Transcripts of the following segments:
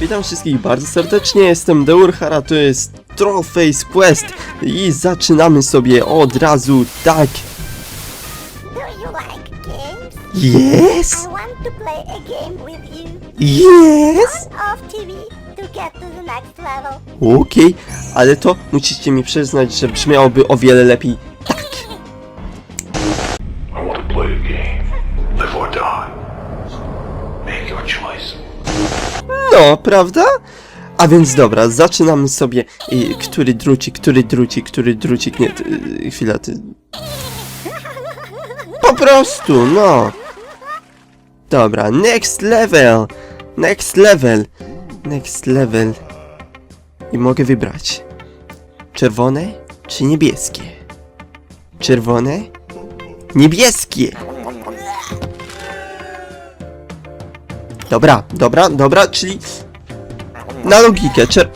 Witam wszystkich bardzo serdecznie, jestem Deurhara, to jest Trollface Quest i zaczynamy sobie od razu tak. Yes! Yes! On off TV to get to the next level. Okej, ale to musicie mi przyznać, że brzmiałoby o wiele lepiej tak. No, prawda? A więc dobra, zaczynamy sobie. I, który drucik, który drucik, który drucik, nie, ty, chwila, ty. Po prostu, no. Dobra, next level, next level, next level. I mogę wybrać. Czerwone czy niebieskie? Czerwone? Niebieskie! Dobra, dobra, dobra, czyli na logikę, czer...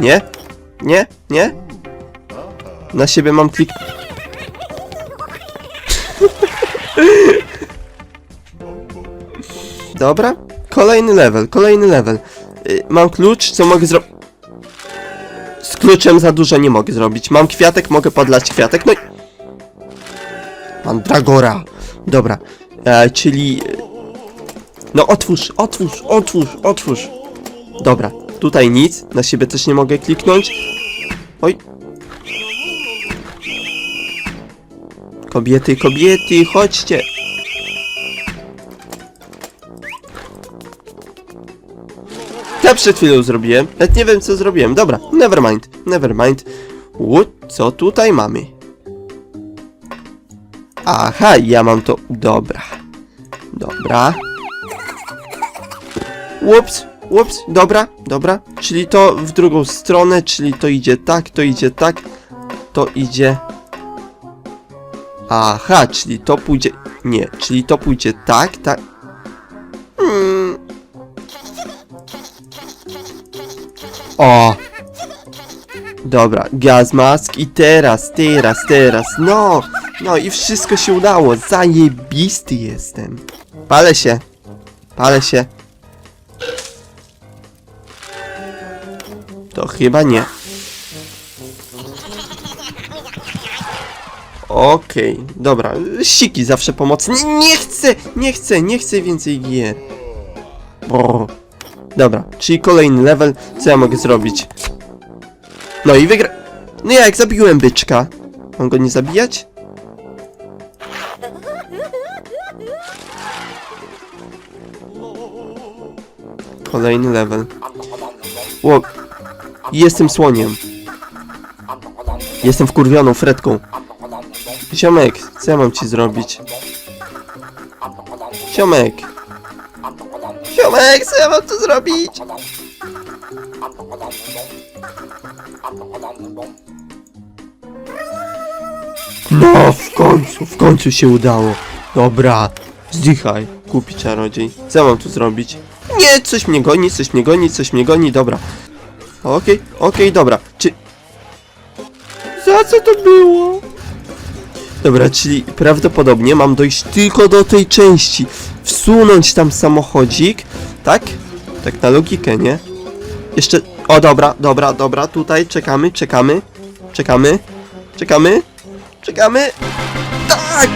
Nie? Nie? Nie? Na siebie mam klik... Dobra, kolejny level, kolejny level. Y, mam klucz, co mogę zrobić? Z kluczem za dużo nie mogę zrobić. Mam kwiatek, mogę podlać kwiatek, no i... Mam Dragora. Dobra, e, czyli... No otwórz, otwórz, otwórz, otwórz. Dobra, tutaj nic, na siebie też nie mogę kliknąć. Oj. Kobiety, kobiety, chodźcie. Przed chwilą zrobiłem, nawet nie wiem co zrobiłem. Dobra, never mind, never mind. Ło, co tutaj mamy? Aha, ja mam to, dobra. Dobra. Ups, ups, dobra, dobra. Czyli to w drugą stronę, czyli to idzie tak, to idzie tak, to idzie... Aha, czyli to pójdzie... Nie, czyli to pójdzie tak, tak... Hmm. O! Dobra, gaz mask i teraz, teraz, teraz, no! No i wszystko się udało, zajebisty jestem. Palę się, palę się. To chyba nie. Okej, dobra. Siki zawsze pomocne. Nie, chcę, nie chcę, nie chcę więcej gier. Brr. Dobra, czyli kolejny level. Co ja mogę zrobić? No i wygra... No jak zabiłem byczka. Mam go nie zabijać? Kolejny level. Ło... Jestem słoniem. Jestem wkurwioną fretką. Ziomek, co ja mam ci zrobić? Ziomek! Ziomek, co ja mam tu zrobić? No, w końcu, w końcu się udało. Dobra, zdychaj, kupi czarodziej. Co mam tu zrobić? Nie, coś mnie goni, coś mnie goni, coś mnie goni, dobra. Okej, okej, dobra. Czy... Za co to było? Dobra, czyli prawdopodobnie mam dojść tylko do tej części. Wsunąć tam samochodzik, tak? Tak na logikę, nie? Jeszcze... O, dobra, dobra, dobra, tutaj czekamy, czekamy, czekamy, czekamy, czekamy. Tak!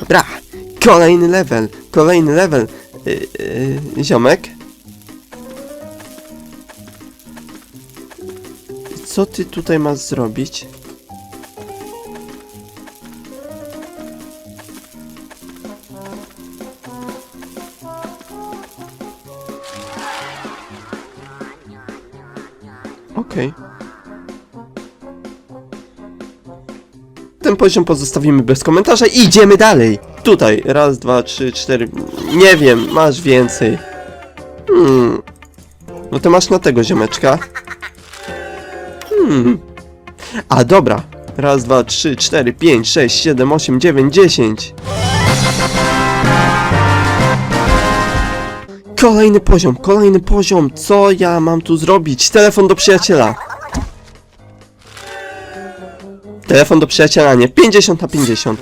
Dobra, kolejny level, kolejny level. Yy, yy, ziomek? Co ty tutaj masz zrobić? Okej. Ten poziom pozostawimy bez komentarza i idziemy dalej. Tutaj, raz, dwa, trzy, cztery. Nie wiem, masz więcej. Hmm. No to masz na tego ziomeczka. Hmm. A dobra. Raz, dwa, trzy, cztery, pięć, sześć, siedem, osiem, dziewięć, dziesięć. Kolejny poziom, kolejny poziom. Co ja mam tu zrobić? Telefon do przyjaciela. Telefon do przyjaciela, nie. 50 na 50.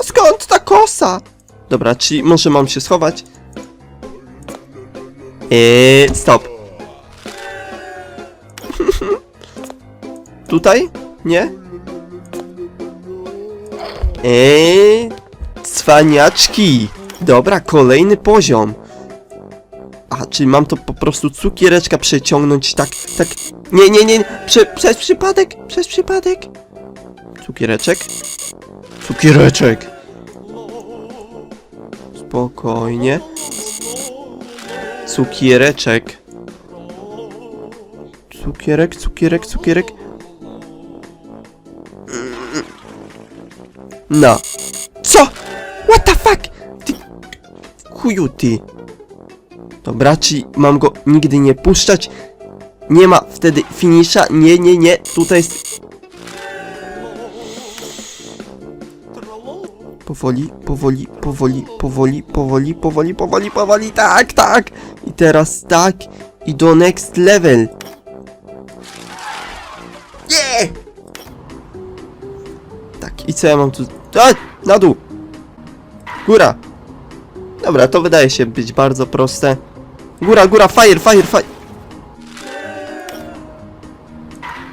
A skąd ta kosa? Dobra, czyli może mam się schować? Eee, stop. Tutaj? Nie? Eee, cwaniaczki. Dobra, kolejny poziom. A, czyli mam to po prostu cukiereczka przeciągnąć tak, tak. Nie, nie, nie, nie. Prze, przez przypadek, przez przypadek. Cukiereczek. Cukiereczek. Spokojnie. Cukiereczek. Cukierek, cukierek, cukierek. No. Co? What the fuck? Ty... Chuju ty. Dobra, czyli mam go nigdy nie puszczać. Nie ma wtedy finisza. Nie, nie, nie. Tutaj jest... Powoli, powoli, powoli, powoli, powoli, powoli, powoli, powoli, tak, tak! I teraz tak, i do next level. Nie! Tak, i co ja mam tu... A, na dół! Góra! Dobra, to wydaje się być bardzo proste. Góra, góra, fire, fire, fire!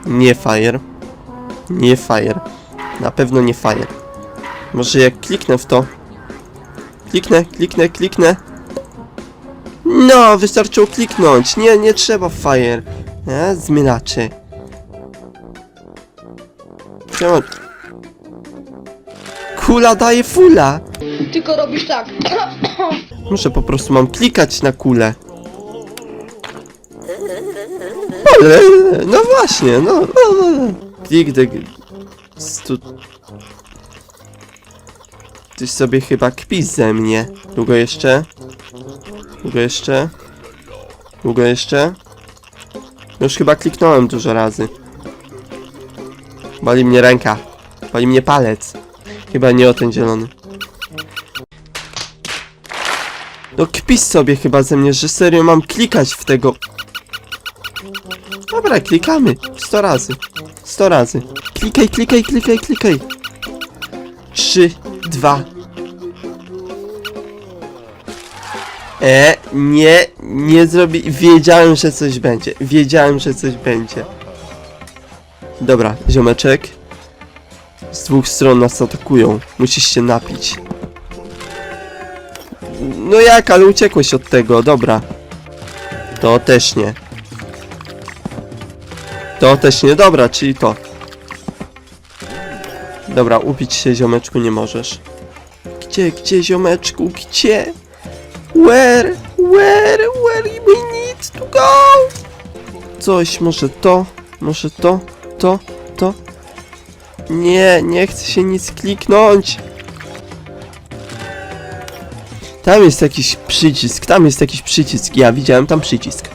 Nie fire. Nie fire. Na pewno nie fire. Może jak kliknę w to. Kliknę, kliknę, kliknę. No, wystarczyło kliknąć. Nie, nie trzeba fire. E, zmielaczy. Czemu? Kula daje fula. Tylko robisz tak. Muszę po prostu mam klikać na kulę. Ale, no właśnie, no. no, no. Klik the... Stu... Ty sobie chyba kpisz ze mnie. Długo jeszcze? Długo jeszcze? Długo jeszcze? Już chyba kliknąłem dużo razy. Boli mnie ręka. Boli mnie palec. Chyba nie o ten zielony. No kpisz sobie chyba ze mnie, że serio mam klikać w tego. Dobra, klikamy. 100 razy. 100 razy. Klikaj, klikaj, klikaj, klikaj. 3, 2. E, nie, nie zrobi. Wiedziałem, że coś będzie. Wiedziałem, że coś będzie. Dobra, ziomeczek. Z dwóch stron nas atakują. Musisz się napić. No jak, ale uciekłeś od tego, dobra. To też nie. To też nie, dobra, czyli to. Dobra, upić się ziomeczku nie możesz. Gdzie, gdzie ziomeczku, gdzie? Where, where, where we need to go? Coś, może to, może to, to. Nie, nie chcę się nic kliknąć. Tam jest jakiś przycisk, tam jest jakiś przycisk. Ja widziałem tam przycisk.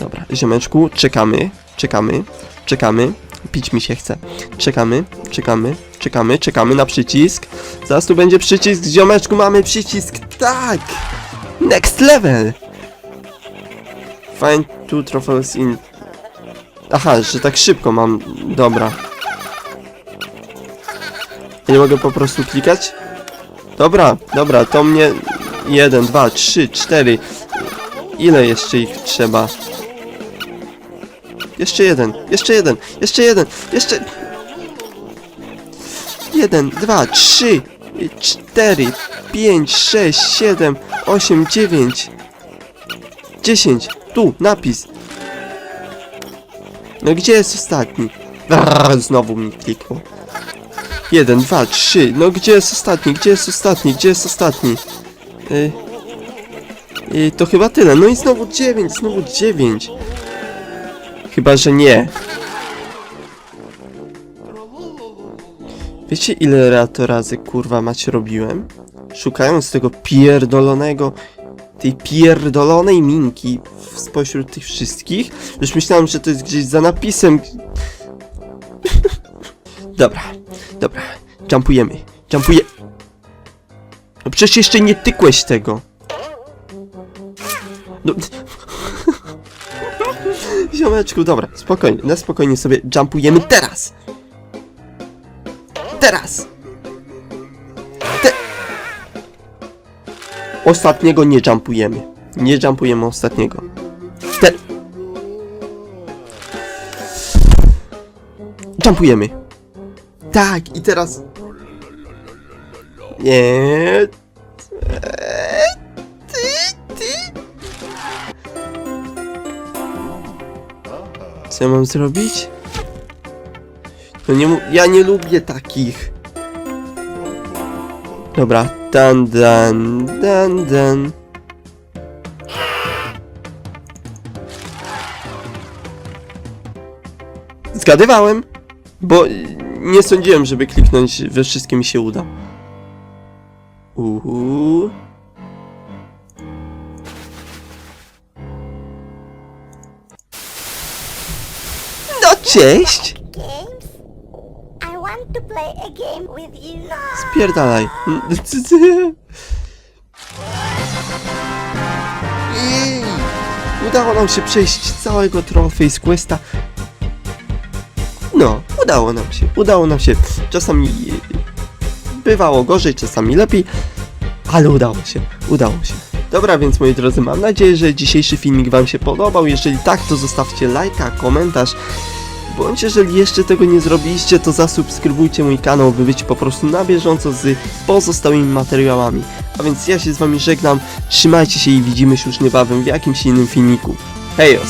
Dobra, ziomeczku, czekamy, czekamy, czekamy. Pić mi się chce. Czekamy, czekamy, czekamy, czekamy na przycisk. Zaraz tu będzie przycisk, ziomeczku, mamy przycisk. Tak! Next level! Find two trophies in... Aha, że tak szybko mam... Dobra. Ja nie mogę po prostu klikać? Dobra, dobra, to mnie... Jeden, dwa, trzy, cztery. Ile jeszcze ich trzeba? Jeszcze jeden, jeszcze jeden, jeszcze jeden, jeszcze... Jeden, dwa, trzy, cztery, pięć, sześć, siedem, osiem, dziewięć, dziesięć. Tu, napis. No gdzie jest ostatni? Brrr, znowu mi kliknął. Jeden, dwa, trzy. No gdzie jest ostatni? Gdzie jest ostatni? Gdzie jest ostatni? Y... Y, to chyba tyle. No i znowu dziewięć, znowu dziewięć. Chyba, że nie. Wiecie ile to razy kurwa mać robiłem? Szukając tego pierdolonego, tej pierdolonej minki spośród tych wszystkich. Już myślałem, że to jest gdzieś za napisem. dobra, dobra. Jumpujemy. Jumpuję. No Przecież jeszcze nie tykłeś tego. No. Ziomeczku, dobra, spokojnie, na spokojnie sobie jumpujemy teraz. Teraz. Te... Ostatniego nie jumpujemy. Nie jumpujemy ostatniego. Te... Jumpujemy. Tak, i teraz... Nie. Ty, ty. Co ja mam zrobić? No nie. Ja nie lubię takich. Dobra. Dan, dan, dan, dan. Zgadywałem, bo nie sądziłem, żeby kliknąć we wszystkie mi się uda. Uhu. No cześć! Spierdalaj. Jej! Udało nam się przejść całego Trollface Questa. No, udało nam się, udało nam się. Czasami bywało gorzej, czasami lepiej, ale udało się, udało się. Dobra, więc moi drodzy, mam nadzieję, że dzisiejszy filmik Wam się podobał. Jeżeli tak, to zostawcie lajka, komentarz. Bądź jeżeli jeszcze tego nie zrobiliście, to zasubskrybujcie mój kanał, by być po prostu na bieżąco z pozostałymi materiałami. A więc ja się z wami żegnam, trzymajcie się i widzimy się już niebawem w jakimś innym filmiku. Hejos!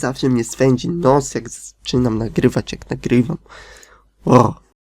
Zawsze mnie swędzi nos, jak zaczynam nagrywać, jak nagrywam. O.